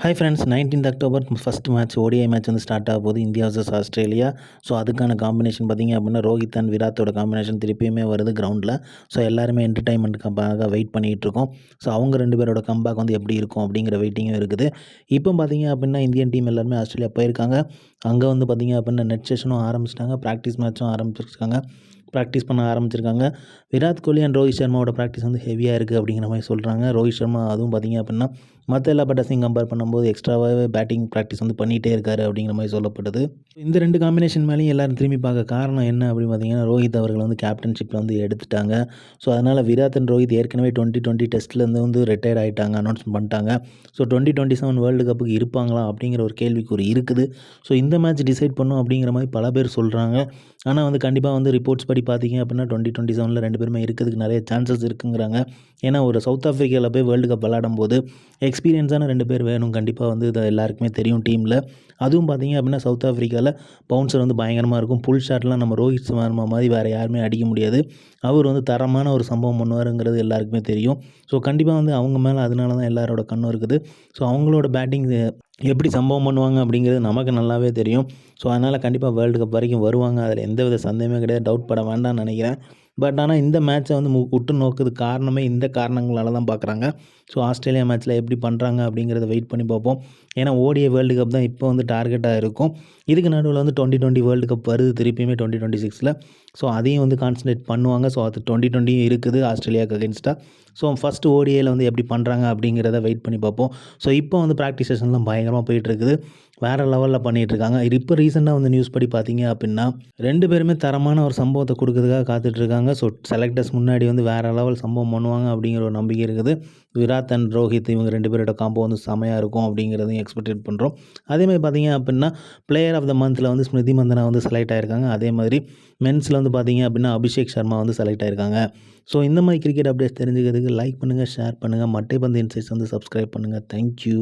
Hi friends nineteenth October first match ODI match வந்து start ஆக போகுது. India versus Australia. ஸோ அதுக்கான combination பார்த்திங்க அப்படின்னா ரோஹித் அண்ட் விராத்தோட காம்பினேஷன் திருப்பியுமே வருது கிரவுண்டில் ஸோ எல்லாருமே என்டர்டைன்மெண்ட்டுக்காக வெயிட் பண்ணிகிட்டு இருக்கோம். ஸோ அவங்க ரெண்டு பேரோட கம்பேக் வந்து எப்படி இருக்கும் அப்படிங்கிற வெயிட்டிங்கும் இருக்குது. இப்போ பார்த்திங்க அப்படின்னா இந்தியன் டீம் எல்லாருமே ஆஸ்திரேலியா போயிருக்காங்க. அங்கே வந்து பார்த்திங்க அப்படின்னா நெட் செஷனும் ஆரம்பிச்சிட்டாங்க. ப்ராக்டிஸ் மேட்சும் ஆரம்பிச்சிருக்காங்க. ப்ராக்டிஸ் பண்ண ஆரம்பிச்சிருக்காங்க. விராட் கோலி அண்ட் ரோஹித் சர்மாவோட ப்ராக்டிஸ் வந்து ஹெவியாக இருக்குது அப்படிங்கிற மாதிரி சொல்கிறாங்க ரோஹித் சர்மா அதுவும் பார்த்திங்க அப்படின்னா மற்ற எல்லா பேட்டர்ஸையும் கம்பேர் பண்ணும்போது எக்ஸ்ட்ராவாகவே பேட்டிங் ப்ராக்டிஸ் வந்து பண்ணிகிட்டே இருக்காரு அப்படிங்கிற மாதிரி சொல்லப்பட்டது. இந்த ரெண்டு காம்பினேஷன் மேலேயும் எல்லாரும் திரும்பி பார்க்க காரணம் என்ன அப்படின்னு பார்த்தீங்கன்னா ரோஹித் அவர்கள் வந்து கேப்டன்ஷிப்பில் வந்து எடுத்துட்டாங்க. ஸோ அதனால் விராத் அண்ட் ரோஹித் ஏற்கனவே டுவெண்ட்டி டுவெண்ட்டி டெஸ்ட்லேருந்து வந்து ரிட்டையர்ட் ஆகிட்டாங்க அனௌன்ஸ்மெண்ட் பண்ணிட்டாங்க. So twenty twenty seven world கப்புக்கு இருப்பாங்களா அப்படிங்கிற ஒரு கேள்விக்குறி இருக்குது. ஸோ இந்த மேட்ச் டிசைட் பண்ணும் அப்படிங்கிற மாதிரி பல பேர் சொல்கிறாங்க ஆனால் வந்து கண்டிப்பாக வந்து ரிப்போர்ட்ஸ் படி பார்த்தீங்க அப்படின்னா டுவெண்ட்டி டுவெண்ட்டி செவனில் ரெண்டு பேருமே இருக்கிறதுக்கு நிறைய சான்சஸ் இருக்குங்கிறாங்க. ஏன்னா ஒரு சவுத் ஆஃப்ரிக்காவில் போய் வேர்ல்டு கப் விளாடும் போது எக்ஸ்பீரியன்ஸான ரெண்டு பேர் வேணும். கண்டிப்பாக வந்து இது எல்லாருக்குமே தெரியும் டீமில் அதுவும் பார்த்திங்க அப்படின்னா சவுத் ஆஃப்ரிக்காவில் பவுன்சர் வந்து பயங்கரமாக இருக்கும். புல் ஷாட்லாம் நம்ம ரோஹித் சர்மா மாதிரி வேறு யாருமே அடிக்க முடியாது. அவர் வந்து தரமான ஒரு சம்பவம் பண்ணுவாருங்கிறது எல்லாருக்குமே தெரியும். ஸோ கண்டிப்பாக வந்து அவங்க மேலே அதனால தான் எல்லாரோட கண்ணும் இருக்குது. ஸோ அவங்களோட பேட்டிங் எப்படி சம்பவம் பண்ணுவாங்க அப்படிங்கிறது நமக்கு நல்லாவே தெரியும். ஸோ அதனால் கண்டிப்பாக வேர்ல்டு கப் வரைக்கும் வருவாங்க. அதில் எந்த வித சந்தேகமே கிடையாது. டவுட் பட வேண்டாம்னு நினைக்கிறேன். பட் ஆனால் இந்த மேட்ச்சை வந்து உற்று நோக்குது காரணமே இந்த காரணங்களால தான் பார்க்குறாங்க ஸோ ஆஸ்திரேலியா மேட்ச்சில் எப்படி பண்ணுறாங்க அப்படிங்கிறத வெயிட் பண்ணி பார்ப்போம். ஏன்னா ஓடிய வேர்ல்டு கப் தான் இப்போ வந்து டார்கெட்டாக இருக்கும். இதுக்கு நடுவில் வந்து டுவெண்ட்டி டுவெண்ட்டி வேர்ல்டு கப் வருது திருப்பியுமே டுவெண்ட்டி டுவெண்ட்டி சிக்ஸில் ஸோ அதையும் வந்து கான்சன்ட்ரேட் பண்ணுவாங்க. ஸோ அது டுவெண்ட்டி டுவெண்ட்டியும் இருக்குது ஆஸ்திரேலியாவுக்கு அகேன்ஸ்டாக ஸோ ஃபஸ்ட்டு ஓடிஏயில் வந்து எப்படி பண்ணுறாங்க அப்படிங்கிறத வெயிட் பண்ணி பார்ப்போம். ஸோ இப்போ வந்து ப்ராக்டிஸ் செஷன்லாம் பயங்கரமாக போயிட்டுருக்குது வேறு லெவலில் பண்ணிகிட்ருக்காங்க இப்போ ரீசெண்டாக வந்து நியூஸ் படி பார்த்தீங்க அப்படின்னா ரெண்டு பேருமே தரமான ஒரு சம்பவத்தை கொடுக்கறதுக்காக காத்துட்ருக்காங்க. ஸோ செலக்டர்ஸ் முன்னாடி வந்து வேறு லெவல் சம்பவம் பண்ணுவாங்க அப்படிங்கிற ஒரு நம்பிக்கை இருக்குது. விராத் அண்ட் ரோஹித் இவங்க ரெண்டு பேரோட காம்போ வந்து செமையாக இருக்கும் அப்படிங்கிறதையும் எக்ஸ்பெக்டேட் பண்ணுறோம் அதேமாதிரி பார்த்தீங்க அப்படின்னா பிளேயர் ஆஃப் த மந்தில் வந்து ஸ்மிருதி மந்தனா வந்து செலக்ட் ஆகிருக்காங்க அதே மாதிரி மென்ஸில் வந்து பார்த்தீங்க அப்படின்னா அபிஷேக் சர்மா வந்து செலக்ட் ஆகிருக்காங்க ஸோ இந்த மாதிரி கிரிக்கெட் அப்டேட்ஸ் தெரிஞ்சுக்கிறதுக்கு லைக் பண்ணுங்கள் ஷேர் பண்ணுங்கள் மட்டை பந்து இன்சைட்ஸ் வந்து சப்ஸ்கிரைப் பண்ணுங்கள் தேங்க்யூ